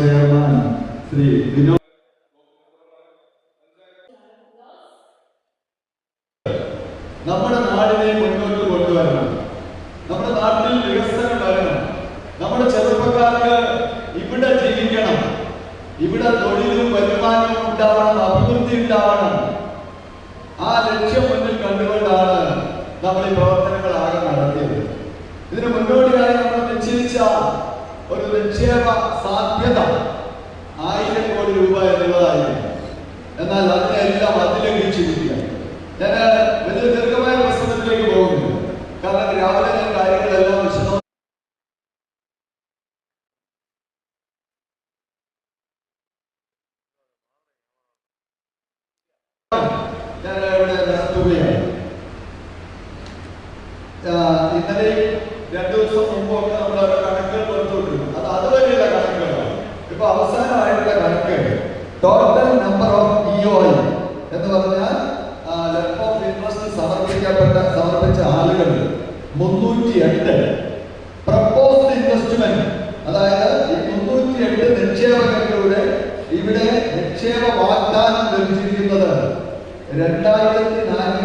Chairman Shri Vinod. നമ്മുടെ നാടിനെ മുന്നോട്ട് കൊണ്ടുവരണം. നമ്മുടെ നാട്ടിൽ വികസനം വരണം. നമ്മുടെ ചെറുപ്പക്കാർക്ക് ഇവിടെ ജീവിക്കണം. ഇവിടെ തൊഴിലും വരുമാനവും ഉണ്ടാവണം അഭിവൃദ്ധി ഉണ്ടാവണം. ആ ലക്ഷ്യം മുന്നിൽ കണ്ടുകൊണ്ടാണ് നമ്മൾ ഈ പ്രവർത്തനങ്ങൾ ആകെ നടത്തിയത്. ഇതിന് നിശ്ചയിച്ച ഒരു നിക്ഷേപ സാധ്യത ആയിരം കോടി രൂപ എന്നുള്ളതായിരുന്നു എന്നാൽ അതിനെല്ലാം അതിലംഘിച്ചിരിക്കുക. ഞാൻ വലിയ ദീർഘമായ പ്രശ്നത്തിലേക്ക് പോകുന്നു കാരണം രാവിലെ ഞാൻ കാര്യങ്ങളെല്ലാം വിശദം ഞാൻ ഇവിടെ നടത്തുകയാണ്. ആ, ഇന്നലെ രണ്ടു ദിവസം മുമ്പൊക്കെ നമ്മൾ കണക്കുകൾ അത് അതുവരെയുള്ള കണക്കുകളാണ് ഇപ്പൊ അവസാനമായിട്ടുള്ള കണക്ക് ടോട്ടൽ നമ്പർ ഓഫ് ഇ എന്ന് പറഞ്ഞാൽ ലെറ്റർ ഓഫ് ഇൻട്രസ്റ്റ് സമർപ്പിക്കപ്പെട്ട സമർപ്പിച്ച ആളുകൾ മുന്നൂറ്റി എട്ട് പ്രപ്പോസ്ഡ് ഇൻവെസ്റ്റ്മെന്റ് അതായത് ഈ മുന്നൂറ്റി എട്ട് നിക്ഷേപകരിലൂടെ ഇവിടെ നിക്ഷേപ വാഗ്ദാനം ലഭിച്ചിരിക്കുന്നത് രണ്ടായിരത്തി നാനൂറ്റി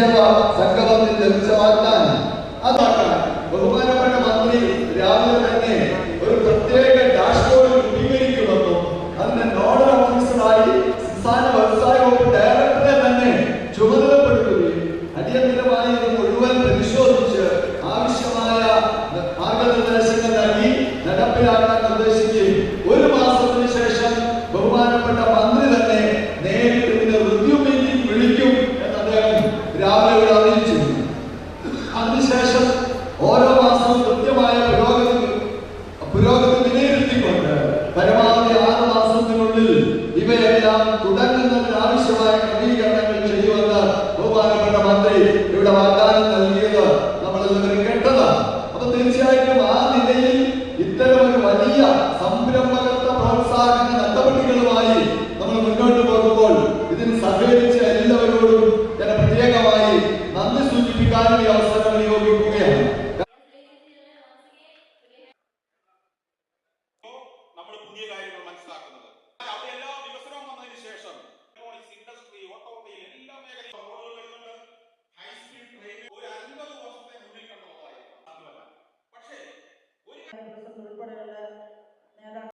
നിക്ഷേപ സംഗമത്തിൽ ലഭിച്ച വാഗ്ദാനം Dá-lhe